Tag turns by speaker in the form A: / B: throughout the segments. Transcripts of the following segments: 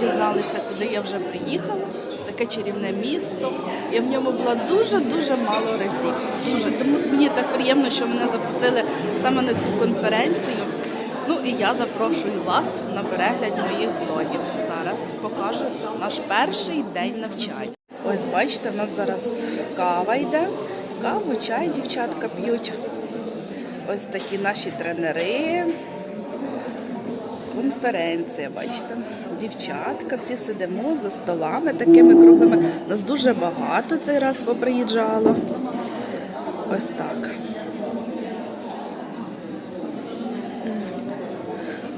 A: дізналися, куди я вже приїхала. Таке чарівне місто. Я в ньому була дуже-дуже мало разів. Дуже. Тому мені так приємно, що мене запросили саме на цю конференцію. Ну і я запрошую вас на перегляд моїх блогів. Зараз покажу наш перший день навчання. Ось бачите, в нас зараз кава йде. Каву, чай дівчатка п'ють. Ось такі наші тренери. Конференція, бачите, дівчатка, всі сидимо за столами такими круглими. Нас дуже багато цей раз поприїжджало. Ось так.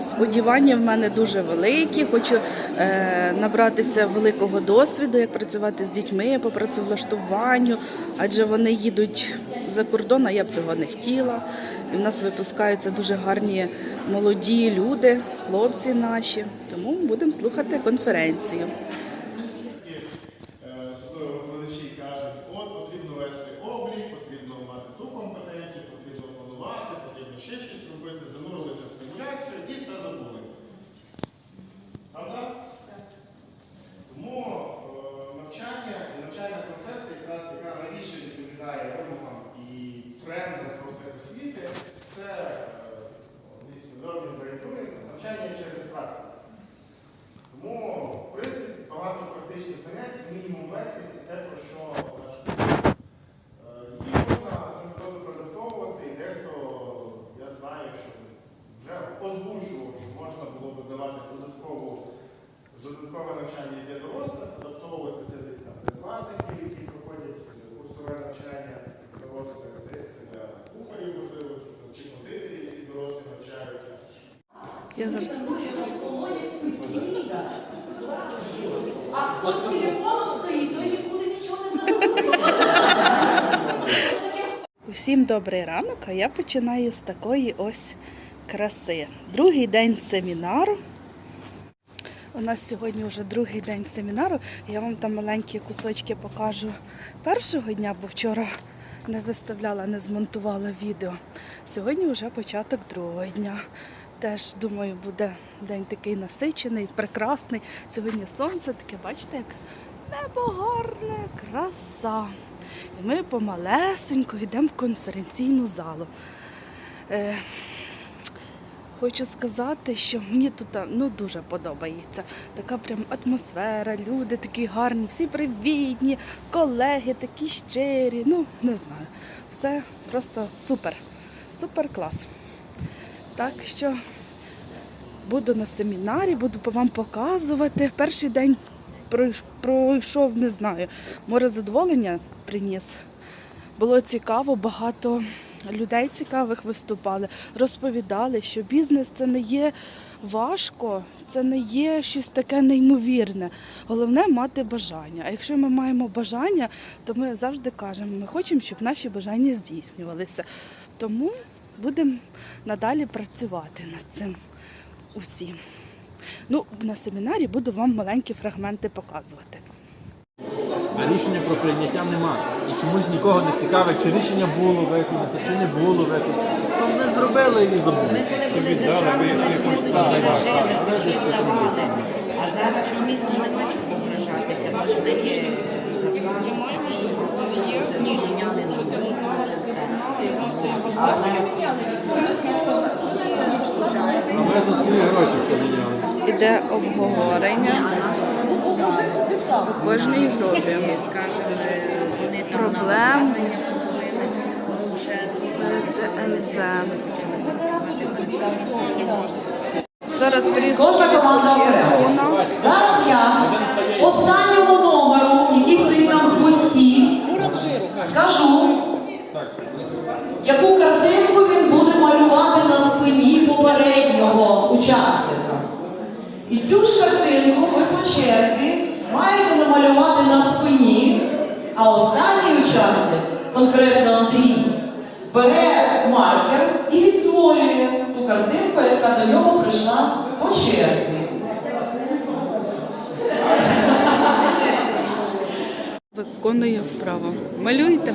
A: Сподівання в мене дуже великі. Хочу е, набратися великого досвіду, як працювати з дітьми по працевлаштуванню, адже вони їдуть за кордон, а я б цього не хотіла. І в нас випускаються дуже гарні молоді люди, хлопці наші. Тому будемо слухати конференцію.
B: Е, ще щось робити, занурилися в симуляцію і все забули. Правда? Тому е, навчання і навчальна концепція, якраз яка найбільше відповідає вимогам і трендам профтехосвіти, це е, дорозі зорієнтується, навчання через практику. Тому, в принципі, багато практичних занять, мінімум лекцій це те, про що кажу. Е, можна цю методу адаптовувати, і дехто, я знаю, що вже озвучував, що можна було б давати додаткову, додаткове навчання для дорослих, адаптовувати це десь там для які проходять курсове навчання дорослих, десь це для кухарів, можливо, чи кондитерів, які дорослі навчаються.
A: Я завжди
C: А хто з
A: Усім добрий ранок, а я починаю з такої ось краси. Другий день семінару. У нас сьогодні вже другий день семінару. Я вам там маленькі кусочки покажу першого дня, бо вчора не виставляла, не змонтувала відео. Сьогодні вже початок другого дня. Теж, думаю, буде день такий насичений, прекрасний. Сьогодні сонце таке, бачите, як небо краса. І ми помалесенько йдемо в конференційну залу. Е, Хочу сказати, що мені тут ну, дуже подобається. Така прям атмосфера, люди такі гарні, всі привітні, колеги такі щирі. Ну, не знаю. Все просто супер. Супер клас. Так що буду на семінарі, буду вам показувати. Перший день пройшов, не знаю, море задоволення приніс. Було цікаво, багато людей цікавих виступали, розповідали, що бізнес це не є важко, це не є щось таке неймовірне. Головне мати бажання. А якщо ми маємо бажання, то ми завжди кажемо, ми хочемо, щоб наші бажання здійснювалися. Тому будемо надалі працювати над цим усім. Ну, на семінарі буду вам маленькі фрагменти показувати.
D: А рішення про прийняття нема. І чомусь нікого не цікавить, чи рішення було виконати, чи не було виконати. То вони зробили і забули.
E: Ми коли були державними, ми жили, жили, давали. А зараз місто не хоче погрожатися, бо ж дає рішення не все.
D: Ми за свої гроші поміняли.
A: Іде обговорення у кожній групі. Проблем. ДНЗ. Зараз
C: Кожна команда
A: у нас.
C: Зараз я останньому номеру, який стоїть там в хвості, скажу, яку картинку він буде малювати на спині попереднього учасника. І цю ж картинку ви по черзі маєте намалювати на спині, а останній учасник, конкретно Андрій, бере маркер і відтворює ту картинку, яка до нього прийшла по черзі.
A: Виконує вправо. Малюйте.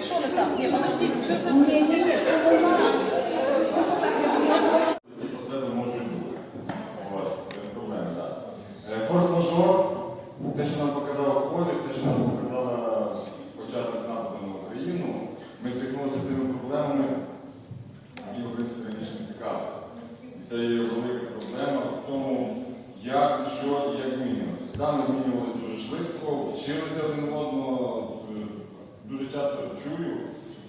C: А що не так? Ні, подождіть, все, все, ні, ні, ні, це вона.
F: потреби можуть бути. От, це не проблема, так. Е, Форс-мажор, те, що нам показала ковід, те, що нам показала початок нападу на Україну, ми стикнулися з тими проблемами, з якими в принципі раніше не стикався. І це є велика проблема в тому, як, що і як Там ми змінювалися дуже швидко, вчилися один одного. Е, Дуже часто чую,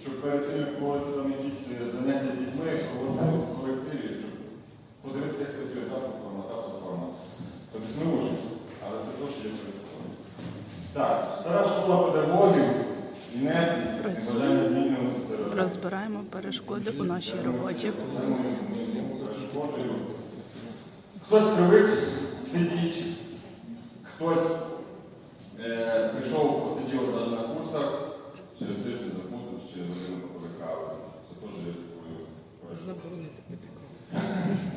F: що перед цим проводити там якісь е, заняття з дітьми, проводити в колективі, щоб подивитися, як працює та платформа, та платформа. Тобто ми учимо, але це теж є платформа. Так, стара школа педагогів, стереотипи.
A: Розбираємо перешкоди у нашій роботі.
F: Хтось привик сидіти, хтось е, прийшов, посидів навіть на курсах, через тиждень запутав, чи годину попили. Це теж є такою перешкодою.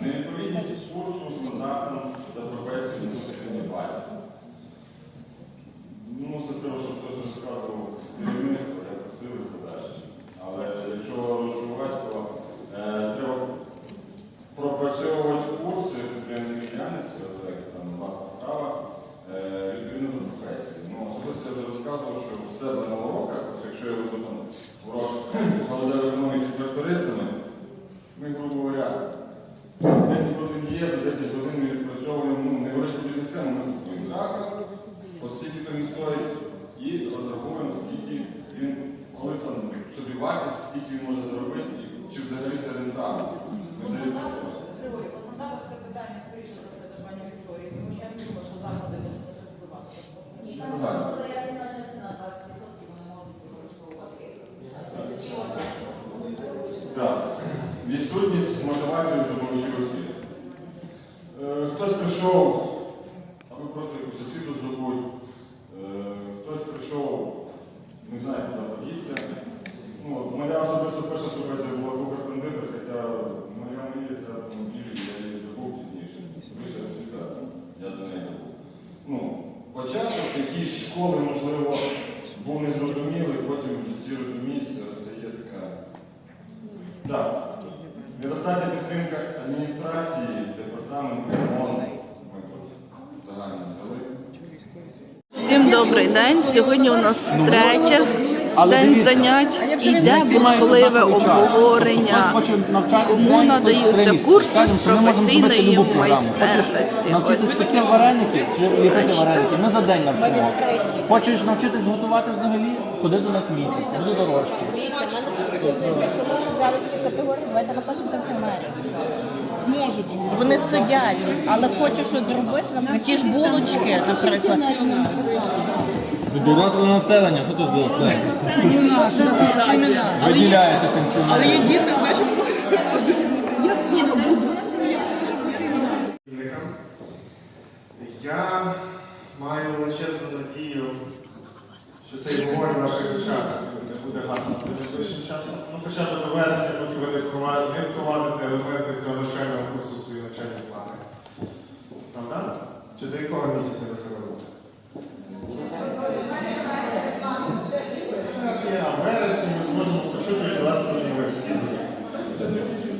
F: Невідповідність курсу стандартам за професією на базі. Ну, це треба, щоб хтось розказував з керівництва, як просили подальше. Але якщо розжувати, то е, треба пропрацьовувати курси підприємської діяльності, от як там власна справа, е, відповідно до професії. Ну, особисто я вже розказував, що у себе на уроках, ось якщо я веду там урок галузевої економіки з трактористами, ми, грубо говоря, 10 годин є, за 10 годин ми відпрацьовуємо ну, невеличку бізнес-схему, ми купуємо заклад, от стільки то він стоїть, і розраховуємо, скільки він, коли там собі вартість, скільки він може заробити, і чи взагалі це рентабельно. Ми взагалі
C: Григорій, по стандартах це питання скоріше за все до пані Вікторії, тому що я не думаю, що заклади будуть на це впливати.
F: Ну, так. Так. Відсутність мотивації в допомогчій освіти. Е, Хтось прийшов, аби просто якусь освіту здобути, Е, хтось прийшов, не знаю, куди подіться. Ну, от моя особисто перша професія була кухар-кондитер, хоча моя мрія це автомобілі, я її здобув пізніше. Вища освіта, я до неї був. Ну, початок якісь школи, можливо, був незрозумілий, потім в житті розуміється, це є така. Так. Недостатня підтримка адміністрації, департаменту, ООН. Ми тут загально взяли.
A: Всім добрий день. Сьогодні у нас третє
D: Але
A: день занять. Іде бурхливе обговорення. Кому надаються курси з професійної.
D: Хочеш
A: майстерності.
D: навчитись
A: Ось.
D: вареники, ліпити вареники, ми за день навчимо. Хочеш навчитись готувати взагалі, ходи до нас місяць, буде дорожче.
G: Дивіться. Якщо взяли категорію, давайте напишемо пенсіонерів. Можуть. Вони сидять, але хочуть щось зробити, ті ж булочки, наприклад.
D: Доросле населення, що тут за це? Виділяєте пенсіонерів.
G: діти, знаєш,
F: працівникам. Я маю величезну надію, що цей вогонь ваших очах не буде гаснути найближчим часом. Ну, хоча б до вересня, поки ви не впровад- не впровадите елементи цього навчального курсу в свої навчальні плани. Правда? Чи до якого місяця ви це робите? А вересні ми зможемо почути від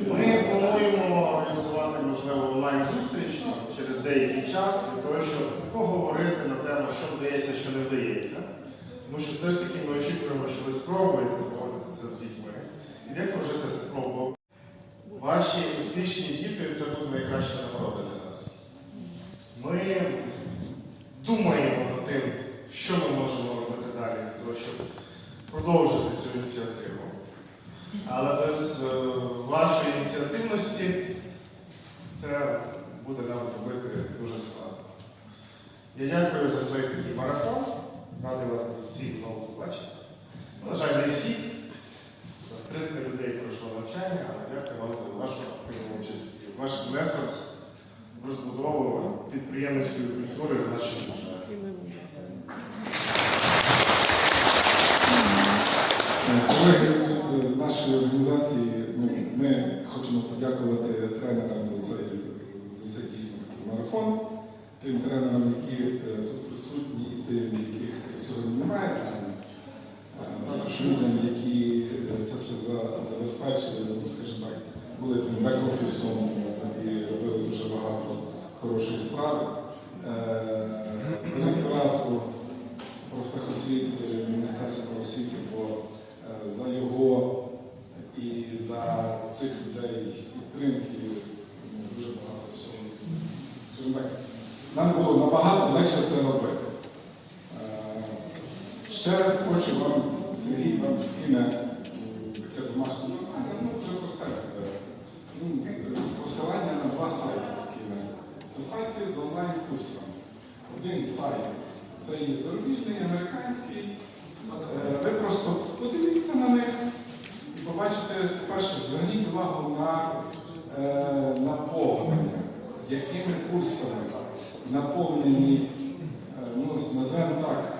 F: ми плануємо організувати, можливо, онлайн-зустріч через деякий час для того, щоб поговорити на тему, що вдається, що не вдається. Тому що все ж таки ми очікуємо, що ви спробуєте проводити це з дітьми. І дехто вже це спробував. Ваші успішні діти це буде найкраща нагорода для нас. Ми думаємо над тим, що ми можемо робити далі для того, щоб продовжити цю ініціативу. Але без е, вашої ініціативності це
B: буде нам зробити дуже складно. Я дякую за цей такий марафон. Радий вас всіх знову побачити. Ну, На жаль, не всі. У нас 300 людей пройшло навчання, але дякую вам за вашу активну участь і ваш внесок в розбудову підприємницької культури в нашій державі.
H: Колеги від нашої організації, ну, ми хочемо подякувати тренерам за цей, за цей дійсно марафон, тим тренерам, які е, тут присутні, і тим, яких сьогодні немає з нами. Також людям, які е, це все забезпечили, ну, скажімо так, були тим бек-офісом і робили дуже багато хорошої справи. Е, Ректорату профтехосвіти, Міністерства освіти, бо е, за його і за цих людей підтримки ну, дуже багато всього. Скажімо так, нам було легше це робити. Е, Ще хочу вам, Сергій вам скине м, таке домашнє завдання, ну вже е, ну, Посилання на два сайти скине. Це сайти з онлайн-курсами. Один сайт це є зарубіжний, американський. Е, Ви просто подивіться на них і побачите, перше, зверніть увагу на е, наповнення, якими курсами наповнені називаємо так,